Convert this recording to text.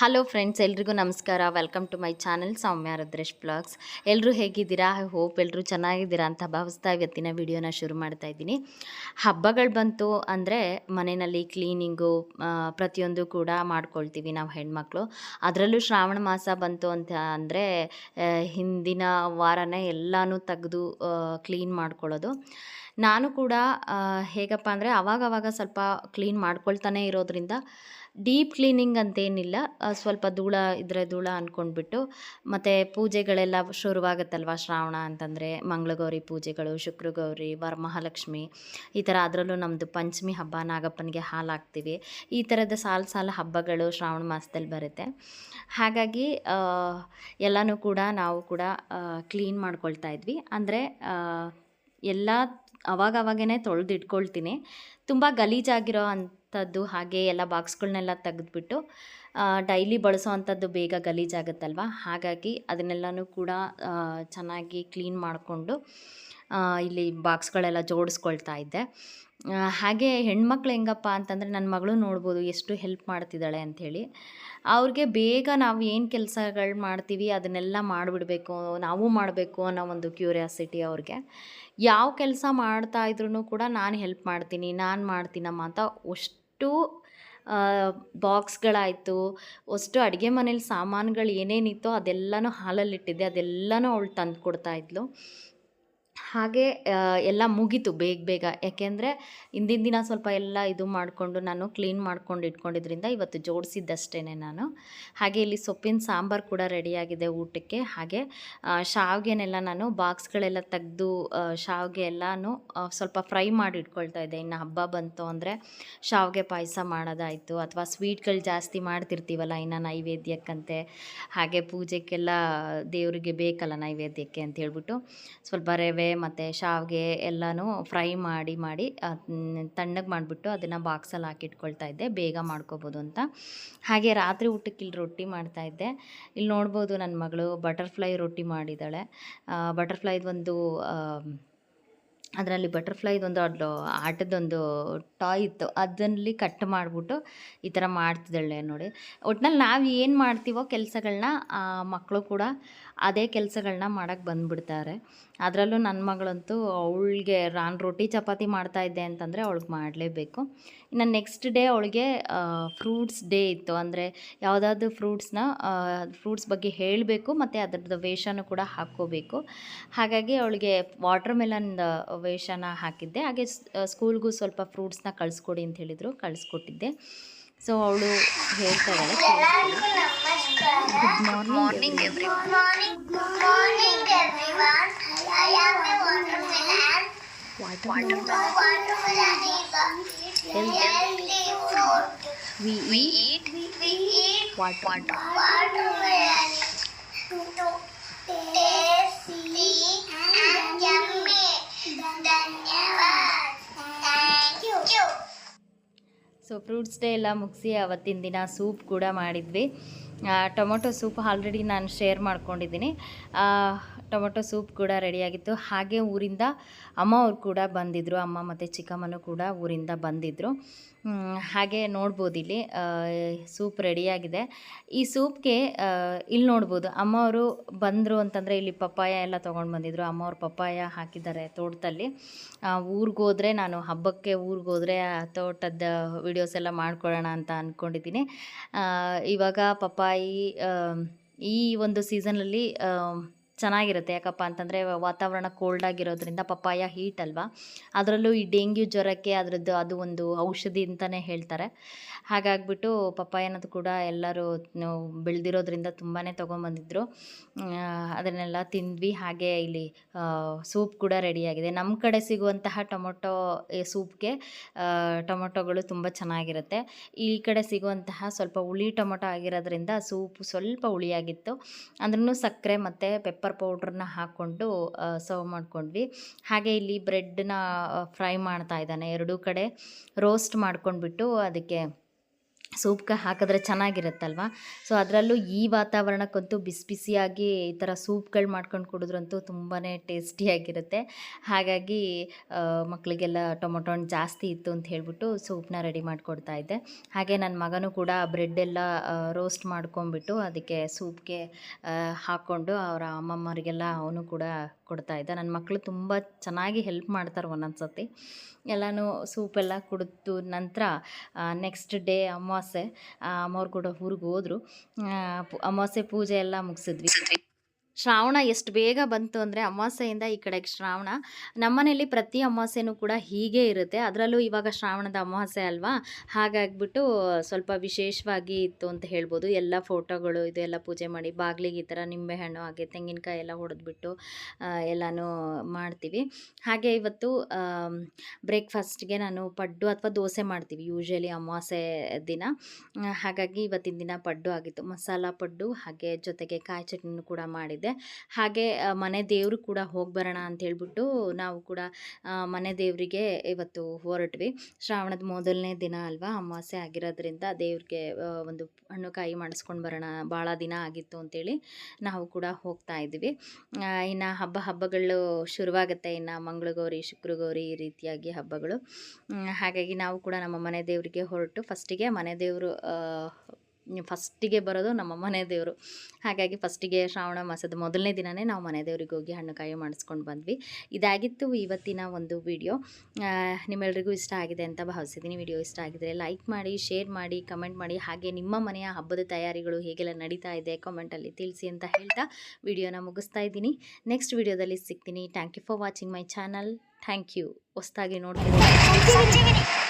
Hello friends ಎಲ್ರಿಗೂ ನಮಸ್ಕಾರ. Welcome to my channel Soumya Rudresh blogs ಎಲ್ಲರೂ ಹೇಗಿದ್ದೀರಾ? ಐ ಹೋಪ್ ಎಲ್ಲರೂ ಚೆನ್ನಾಗಿದ್ದೀರಾ ಅಂತ ಭಾವಿಸ್ತಾ ಇವತ್ತಿನ ವಿಡಿಯೋನ ಶುರು ಮಾಡ್ತಾ ಇದ್ದೀನಿ. ಹಬ್ಬಗಳು ಬಂತು ಅಂದರೆ ಮನೆಯಲ್ಲಿ ಕ್ಲೀನಿಂಗು ಪ್ರತಿಯೊಂದು ಕೂಡ ಮಾಡ್ಕೊಳ್ತೀವಿ ನಾವು ಹೆಣ್ಮಕ್ಳು. ಅದರಲ್ಲೂ ಶ್ರಾವಣ ಮಾಸ ಬಂತು ಅಂತ ಅಂದರೆ ಹಿಂದಿನ ವಾರನೇ ಎಲ್ಲನೂ ತೆಗೆದು ಕ್ಲೀನ್ ಮಾಡ್ಕೊಳ್ಳೋದು. ನಾನು ಕೂಡ ಹೇಗಪ್ಪ ಅಂದರೆ ಅವಾಗವಾಗ ಸ್ವಲ್ಪ ಕ್ಲೀನ್ ಮಾಡ್ಕೊಳ್ತಾನೆ ಇರೋದ್ರಿಂದ ಡೀಪ್ ಕ್ಲೀನಿಂಗ್ ಅಂತೇನಿಲ್ಲ ಸ್ವಲ್ಪ ಧೂಳ ಇದ್ರೆ ಧೂಳ ಅಂದ್ಕೊಂಡ್ಬಿಟ್ಟು ಮತ್ತು ಪೂಜೆಗಳೆಲ್ಲ ಶುರುವಾಗುತ್ತಲ್ವ ಶ್ರಾವಣ ಅಂತಂದರೆ ಮಂಗಳಗೌರಿ ಪೂಜೆಗಳು, ಶುಕ್ರಗೌರಿ, ವರಮಹಾಲಕ್ಷ್ಮಿ, ಈ ಥರ ಅದರಲ್ಲೂ ನಮ್ಮದು ಪಂಚಮಿ ಹಬ್ಬ ನಾಗಪ್ಪನಿಗೆ ಹಾಲು ಹಾಕ್ತೀವಿ. ಈ ಥರದ ಸಾಲು ಸಾಲ ಹಬ್ಬಗಳು ಶ್ರಾವಣ ಮಾಸದಲ್ಲಿ ಬರುತ್ತೆ. ಹಾಗಾಗಿ ಎಲ್ಲನೂ ಕೂಡ ನಾವು ಕೂಡ ಕ್ಲೀನ್ ಮಾಡ್ಕೊಳ್ತಾ ಇದ್ವಿ. ಅಂದರೆ ಎಲ್ಲ ಅವಾಗವಾಗೇ ತೊಳೆದಿಟ್ಕೊಳ್ತೀನಿ. ತುಂಬ ಗಲೀಜಾಗಿರೋ ಅಂಥದ್ದು ಹಾಗೆ ಎಲ್ಲ ಬಾಕ್ಸ್ಗಳನ್ನೆಲ್ಲ ತೆಗೆದುಬಿಟ್ಟು ಡೈಲಿ ಬಳಸೋ ಅಂಥದ್ದು ಬೇಗ ಗಲೀಜಾಗುತ್ತಲ್ವ? ಹಾಗಾಗಿ ಅದನ್ನೆಲ್ಲನೂ ಕೂಡ ಚೆನ್ನಾಗಿ ಕ್ಲೀನ್ ಮಾಡಿಕೊಂಡು ಇಲ್ಲಿ ಬಾಕ್ಸ್ಗಳೆಲ್ಲ ಜೋಡಿಸ್ಕೊಳ್ತಾ ಇದ್ದೆ. ಹಾಗೆ ಹೆಣ್ಮಕ್ಳು ಹೆಂಗಪ್ಪ ಅಂತಂದರೆ ನನ್ನ ಮಗಳು ನೋಡ್ಬೋದು ಎಷ್ಟು ಹೆಲ್ಪ್ ಮಾಡ್ತಿದ್ದಾಳೆ ಅಂಥೇಳಿ. ಅವ್ರಿಗೆ ಬೇಗ ನಾವು ಏನು ಕೆಲಸಗಳು ಮಾಡ್ತೀವಿ ಅದನ್ನೆಲ್ಲ ಮಾಡಿಬಿಡಬೇಕು, ನಾವು ಮಾಡಬೇಕು ಅನ್ನೋ ಒಂದು ಕ್ಯೂರಿಯಾಸಿಟಿ ಅವ್ರಿಗೆ. ಯಾವ ಕೆಲಸ ಮಾಡ್ತಾ ಇದ್ರೂ ಕೂಡ ನಾನು ಹೆಲ್ಪ್ ಮಾಡ್ತೀನಿ, ನಾನು ಮಾಡ್ತೀನಮ್ಮ ಅಂತ ಅಷ್ಟು ಬಾಕ್ಸ್ಗಳಾಯಿತು ಅಷ್ಟು ಅಡುಗೆ ಮನೇಲಿ ಸಾಮಾನುಗಳು ಏನೇನಿತ್ತೋ ಅದೆಲ್ಲನೂ ಹಾಲಲ್ಲಿಟ್ಟಿದ್ದೆ, ಅದೆಲ್ಲನೂ ಅವಳು ತಂದು ಕೊಡ್ತಾ ಇದ್ಲು. ಹಾಗೆ ಎಲ್ಲ ಮುಗೀತು ಬೇಗ ಬೇಗ. ಯಾಕೆಂದರೆ ಹಿಂದಿನ ದಿನ ಸ್ವಲ್ಪ ಎಲ್ಲ ಇದು ಮಾಡಿಕೊಂಡು ನಾನು ಕ್ಲೀನ್ ಮಾಡ್ಕೊಂಡು ಇಟ್ಕೊಂಡಿದ್ರಿಂದ ಇವತ್ತು ಜೋಡಿಸಿದ್ದಷ್ಟೇ ನಾನು. ಹಾಗೆ ಇಲ್ಲಿ ಸೊಪ್ಪಿನ ಸಾಂಬಾರು ಕೂಡ ರೆಡಿಯಾಗಿದೆ ಊಟಕ್ಕೆ. ಹಾಗೆ ಶಾವಿಗೆನೆಲ್ಲ ನಾನು ಬಾಕ್ಸ್ಗಳೆಲ್ಲ ತೆಗೆದು ಶಾವಿಗೆ ಎಲ್ಲನೂ ಸ್ವಲ್ಪ ಫ್ರೈ ಮಾಡಿ ಇಟ್ಕೊಳ್ತಾ ಇದ್ದೆ. ಇನ್ನು ಹಬ್ಬ ಬಂತು ಅಂದರೆ ಶಾವಿಗೆ ಪಾಯಸ ಮಾಡೋದಾಯಿತು. ಅಥವಾ ಸ್ವೀಟ್ಗಳು ಜಾಸ್ತಿ ಮಾಡ್ತಿರ್ತೀವಲ್ಲ ಇನ್ನು ನೈವೇದ್ಯಕ್ಕಂತೆ. ಹಾಗೆ ಪೂಜೆಗೆಲ್ಲ ದೇವರಿಗೆ ಬೇಕಲ್ಲ ನೈವೇದ್ಯಕ್ಕೆ ಅಂತ ಹೇಳ್ಬಿಟ್ಟು ಸ್ವಲ್ಪ ರವೆ ಮತ್ತು ಶಾವಿಗೆ ಎಲ್ಲನೂ ಫ್ರೈ ಮಾಡಿ ಮಾಡಿ ತಣ್ಣಗೆ ಮಾಡಿಬಿಟ್ಟು ಅದನ್ನು ಬಾಕ್ಸಲ್ಲಿ ಹಾಕಿಟ್ಕೊಳ್ತಾ ಇದ್ದೆ. ಬೇಗ ಮಾಡ್ಕೋಬೋದು ಅಂತ. ಹಾಗೆ ರಾತ್ರಿ ಊಟಕ್ಕೆ ಇಲ್ಲಿ ರೊಟ್ಟಿ ಮಾಡ್ತಾ ಇದ್ದೆ. ಇಲ್ಲಿ ನೋಡ್ಬೋದು ನನ್ನ ಮಗಳು ಬಟರ್ಫ್ಲೈ ರೊಟ್ಟಿ ಮಾಡಿದ್ದಾಳೆ ಬಟರ್ಫ್ಲೈದು ಒಂದು ಅದರಲ್ಲಿ ಬಟರ್ಫ್ಲೈದೊಂದು ಅದು ಆಟದೊಂದು ಟಾಯ್ ಇತ್ತು. ಅದರಲ್ಲಿ ಕಟ್ ಮಾಡಿಬಿಟ್ಟು ಈ ಥರ ಮಾಡ್ತಿದ್ದಾಳೆ ನೋಡಿ. ಒಟ್ನಲ್ಲಿ ನಾವು ಏನು ಮಾಡ್ತೀವೋ ಕೆಲಸಗಳನ್ನ ಮಕ್ಕಳು ಕೂಡ ಅದೇ ಕೆಲಸಗಳನ್ನ ಮಾಡೋಕ್ಕೆ ಬಂದುಬಿಡ್ತಾರೆ. ಅದರಲ್ಲೂ ನನ್ನ ಮಗಳಂತೂ ಅವಳಿಗೆ ನಾನು ರೊಟ್ಟಿ ಚಪಾತಿ ಮಾಡ್ತಾ ಇದ್ದೆ ಅಂತಂದರೆ ಅವಳಿಗೆ ಮಾಡಲೇಬೇಕು. ಇನ್ನು ನೆಕ್ಸ್ಟ್ ಡೇ ಅವಳಿಗೆ ಫ್ರೂಟ್ಸ್ ಡೇ ಇತ್ತು. ಅಂದರೆ ಯಾವುದಾದ್ರು ಫ್ರೂಟ್ಸ್ನ ಫ್ರೂಟ್ಸ್ ಬಗ್ಗೆ ಹೇಳಬೇಕು, ಮತ್ತು ಅದರದ್ದು ವೇಷನೂ ಕೂಡ ಹಾಕ್ಕೋಬೇಕು. ಹಾಗಾಗಿ ಅವಳಿಗೆ ವಾಟರ್ ಮೆಲನ್ ವೇಷನ ಹಾಕಿದ್ದೆ. ಹಾಗೆ ಸ್ಕೂಲ್ಗೂ ಸ್ವಲ್ಪ ಫ್ರೂಟ್ಸ್ನ ಕಳಿಸ್ಕೊಡಿ ಅಂತ ಹೇಳಿದರು. ಕಳಿಸ್ಕೊಟ್ಟಿದ್ದೆ. ಸೊ ಅವಳು ಹೇಳ್ತಾ ಇದ್ದಾಳೆ good morning every so fruits day ಎಲ್ಲ ಮುಗಿಸಿ ಅವತ್ತಿನ ದಿನ ಸೂಪ್ ಕೂಡ ಮಾಡಿದ್ವಿ. ಟೊಮೊಟೊ ಸೂಪ್ ಆಲ್ರೆಡಿ ನಾನು ಶೇರ್ ಮಾಡ್ಕೊಂಡಿದ್ದೀನಿ. ಟೊಮೊಟೊ ಸೂಪ್ ಕೂಡ ರೆಡಿಯಾಗಿತ್ತು. ಹಾಗೆ ಊರಿಂದ ಅಮ್ಮ ಅವ್ರು ಕೂಡ ಬಂದಿದ್ದರು ಅಮ್ಮ ಮತ್ತು ಚಿಕ್ಕಮ್ಮನೂ ಕೂಡ ಊರಿಂದ ಬಂದಿದ್ದರು ಹಾಗೆ ನೋಡ್ಬೋದು ಇಲ್ಲಿ ಸೂಪ್ ರೆಡಿಯಾಗಿದೆ. ಈ ಸೂಪ್ಗೆ ಇಲ್ಲಿ ನೋಡ್ಬೋದು, ಅಮ್ಮ ಅವರು ಬಂದರು ಅಂತಂದರೆ ಇಲ್ಲಿ ಪಪ್ಪಾಯ ಎಲ್ಲ ತೊಗೊಂಡು ಬಂದಿದ್ರು. ಅಮ್ಮ ಅವ್ರು ಪಪ್ಪಾಯ ಹಾಕಿದ್ದಾರೆ ತೋಟದಲ್ಲಿ. ಊರಿಗೋದ್ರೆ ನಾನು ಹಬ್ಬಕ್ಕೆ ಊರಿಗೋದ್ರೆ ತೋಟದ ವಿಡಿಯೋಸ್ ಎಲ್ಲ ಮಾಡ್ಕೊಳ್ಳೋಣ ಅಂತ ಅಂದ್ಕೊಂಡಿದ್ದೀನಿ ಇವಾಗ ಪಪ್ಪಾಯಿ ಆ, ಈ ಒಂದು ಸೀಸನಲ್ಲಿ ಚೆನ್ನಾಗಿರುತ್ತೆ. ಯಾಕಪ್ಪ ಅಂತಂದರೆ ವಾತಾವರಣ ಕೋಲ್ಡ್ ಆಗಿರೋದ್ರಿಂದ ಪಪ್ಪಾಯ ಹೀಟ್ ಅಲ್ವಾ? ಅದರಲ್ಲೂ ಈ ಡೆಂಗ್ಯೂ ಜ್ವರಕ್ಕೆ ಅದರದ್ದು ಅದು ಒಂದು ಔಷಧಿ ಅಂತಲೇ ಹೇಳ್ತಾರೆ. ಹಾಗಾಗ್ಬಿಟ್ಟು ಪಪ್ಪಾಯನದು ಕೂಡ ಎಲ್ಲರೂ ಬೆಳೆದಿರೋದ್ರಿಂದ ತುಂಬಾ ತೊಗೊಂಬಂದಿದ್ರು. ಅದನ್ನೆಲ್ಲ ತಿಂದ್ವಿ. ಹಾಗೆ ಇಲ್ಲಿ ಸೂಪ್ ಕೂಡ ರೆಡಿಯಾಗಿದೆ. ನಮ್ಮ ಕಡೆ ಸಿಗುವಂತಹ ಟೊಮೊಟೊ ಸೂಪ್ಗೆ ಟೊಮೊಟೊಗಳು ತುಂಬ ಚೆನ್ನಾಗಿರುತ್ತೆ. ಈ ಕಡೆ ಸಿಗುವಂತಹ ಸ್ವಲ್ಪ ಹುಳಿ ಟೊಮೊಟೊ ಆಗಿರೋದ್ರಿಂದ ಸೂಪ್ ಸ್ವಲ್ಪ ಹುಳಿಯಾಗಿತ್ತು. ಅಂದ್ರೂ ಸಕ್ಕರೆ ಮತ್ತು ಪೆಪ್ಪರ್ ಪೌಡ್ರನ್ನ ಹಾಕ್ಕೊಂಡು ಸರ್ವ್ ಮಾಡ್ಕೊಂಡ್ವಿ. ಹಾಗೆ ಇಲ್ಲಿ ಬ್ರೆಡ್ನ ಫ್ರೈ ಮಾಡ್ತಾ ಇದ್ದಾನೆ. ಎರಡೂ ಕಡೆ ರೋಸ್ಟ್ ಮಾಡ್ಕೊಂಡ್ಬಿಟ್ಟು ಅದಕ್ಕೆ ಸೂಪ್ಗೆ ಹಾಕಿದ್ರೆ ಚೆನ್ನಾಗಿರುತ್ತಲ್ವ? ಸೊ ಅದರಲ್ಲೂ ಈ ವಾತಾವರಣಕ್ಕಂತೂ ಬಿಸಿ ಬಿಸಿಯಾಗಿ ಈ ಥರ ಸೂಪ್ಗಳು ಮಾಡ್ಕೊಂಡು ಕುಡಿದ್ರಂತೂ ತುಂಬಾ ಟೇಸ್ಟಿಯಾಗಿರುತ್ತೆ. ಹಾಗಾಗಿ ಮಕ್ಕಳಿಗೆಲ್ಲ ಟೊಮೊಟೊ ಹಣ್ಣು ಜಾಸ್ತಿ ಇತ್ತು ಅಂತ ಹೇಳಿಬಿಟ್ಟು ಸೂಪ್ನ ರೆಡಿ ಮಾಡಿಕೊಡ್ತಾ ಇದ್ದೆ. ಹಾಗೆ ನನ್ನ ಮಗನೂ ಕೂಡ ಬ್ರೆಡ್ ಎಲ್ಲ ರೋಸ್ಟ್ ಮಾಡ್ಕೊಂಬಿಟ್ಟು ಅದಕ್ಕೆ ಸೂಪ್ಗೆ ಹಾಕ್ಕೊಂಡು ಅವರ ಅಮ್ಮಮ್ಮರಿಗೆಲ್ಲ ಅವನು ಕೂಡ ಕೊಡ್ತಾ ಇದ್ದ. ನನ್ನ ಮಕ್ಕಳು ತುಂಬ ಚೆನ್ನಾಗಿ ಹೆಲ್ಪ್ ಮಾಡ್ತಾರೆ ಒಂದೊಂದು ಸತಿ ಎಲ್ಲನೂ ಸೂಪೆಲ್ಲ ಕುಡಿದು ನಂತರ ನೆಕ್ಸ್ಟ್ ಡೇ ಅಮಾವಾಸ್ಯೆ ಅಮ್ಮವ್ರು ಕೂಡ ಊರಿಗೆ ಹೋದ್ರು. ಅಮಾವಾಸ್ಯೆ ಪೂಜೆ ಎಲ್ಲ ಮುಗಿಸಿದ್ವಿ. ಶ್ರಾವಣ ಎಷ್ಟು ಬೇಗ ಬಂತು ಅಂದರೆ ಅಮಾವಾಸ್ಯೆಯಿಂದ ಈ ಕಡೆಗೆ ಶ್ರಾವಣ. ನಮ್ಮನೇಲಿ ಪ್ರತಿ ಅಮಾವಾಸ್ಯೆನೂ ಕೂಡ ಹೀಗೆ ಇರುತ್ತೆ. ಅದರಲ್ಲೂ ಇವಾಗ ಶ್ರಾವಣದ ಅಮಾವಾಸ್ಯೆ ಅಲ್ವಾ? ಹಾಗಾಗ್ಬಿಟ್ಟು ಸ್ವಲ್ಪ ವಿಶೇಷವಾಗಿ ಇತ್ತು ಅಂತ ಹೇಳ್ಬೋದು. ಎಲ್ಲ ಫೋಟೋಗಳು, ಇದೆಲ್ಲ ಪೂಜೆ ಮಾಡಿ ಬಾಗಿಲಿಗೆ ಈ ಥರ ನಿಂಬೆಹಣ್ಣು ಹಾಗೆ ತೆಂಗಿನಕಾಯಿ ಎಲ್ಲ ಹೊಡೆದ್ಬಿಟ್ಟು ಎಲ್ಲನೂ ಮಾಡ್ತೀವಿ. ಹಾಗೆ ಇವತ್ತು ಬ್ರೇಕ್ಫಾಸ್ಟ್ಗೆ ನಾನು ಪಡ್ಡು ಅಥವಾ ದೋಸೆ ಮಾಡ್ತೀವಿ ಯೂಶ್ವಲಿ ಅಮಾವಾಸ್ಯೆ ದಿನ. ಹಾಗಾಗಿ ಇವತ್ತಿನ ದಿನ ಪಡ್ಡು ಆಗಿತ್ತು. ಮಸಾಲ ಪಡ್ಡು, ಹಾಗೆ ಜೊತೆಗೆ ಕಾಯಿ ಚಟ್ನಿನೂ ಕೂಡ ಮಾಡಿದ್ದೆ. ಹಾಗೆ ಮನೆ ದೇವರು ಕೂಡ ಹೋಗಿ ಬರೋಣ ಅಂತ ಹೇಳ್ಬಿಟ್ಟು ನಾವು ಕೂಡ ಮನೆ ದೇವರಿಗೆ ಇವತ್ತು ಹೊರಟ್ವಿ. ಶ್ರಾವಣದ ಮೊದಲನೇ ದಿನ ಅಲ್ವಾ, ಅಮಾವಾಸ್ಯೆ ಆಗಿರೋದ್ರಿಂದ ದೇವ್ರಿಗೆ ಒಂದು ಹಣ್ಣು ಕಾಯಿ ಮಾಡಿಸ್ಕೊಂಡು ಬರೋಣ, ಭಾಳ ದಿನ ಆಗಿತ್ತು ಅಂತೇಳಿ ನಾವು ಕೂಡ ಹೋಗ್ತಾ ಇದ್ವಿ. ಇನ್ನು ಹಬ್ಬ ಹಬ್ಬಗಳು ಶುರುವಾಗುತ್ತೆ, ಇನ್ನು ಮಂಗಳಗೌರಿ, ಶುಕ್ರಗೌರಿ ಈ ರೀತಿಯಾಗಿ ಹಬ್ಬಗಳು. ಹಾಗಾಗಿ ನಾವು ಕೂಡ ನಮ್ಮ ಮನೆ ದೇವರಿಗೆ ಹೊರಟು, ಫಸ್ಟಿಗೆ ಮನೆ ದೇವರು ಫಸ್ಟಿಗೆ ಬರೋದು ನಮ್ಮ ಮನೆ ದೇವರು. ಹಾಗಾಗಿ ಫಸ್ಟಿಗೆ ಶ್ರಾವಣ ಮಾಸದ ಮೊದಲನೇ ದಿನವೇ ನಾವು ಮನೆ ದೇವ್ರಿಗೆ ಹೋಗಿ ಹಣ್ಣು ಕಾಯಿ ಮಾಡಿಸ್ಕೊಂಡು ಬಂದ್ವಿ. ಇದಾಗಿತ್ತು ಇವತ್ತಿನ ಒಂದು ವಿಡಿಯೋ. ನಿಮ್ಮೆಲ್ರಿಗೂ ಇಷ್ಟ ಆಗಿದೆ ಅಂತ ಭಾವಿಸಿದ್ದೀನಿ. ವಿಡಿಯೋ ಇಷ್ಟ ಆಗಿದ್ರೆ ಲೈಕ್ ಮಾಡಿ, ಶೇರ್ ಮಾಡಿ, ಕಮೆಂಟ್ ಮಾಡಿ. ಹಾಗೆ ನಿಮ್ಮ ಮನೆಯ ಹಬ್ಬದ ತಯಾರಿಗಳು ಹೇಗೆಲ್ಲ ನಡೀತಾ ಇದೆ ಕಮೆಂಟಲ್ಲಿ ತಿಳಿಸಿ ಅಂತ ಹೇಳ್ತಾ ವಿಡಿಯೋನ ಮುಗಿಸ್ತಾ ಇದ್ದೀನಿ. ನೆಕ್ಸ್ಟ್ ವಿಡಿಯೋದಲ್ಲಿ ಸಿಗ್ತೀನಿ. Thank you for watching my channel thank you ಹೊಸ್ದಾಗಿ ನೋಡ್ತೀನಿ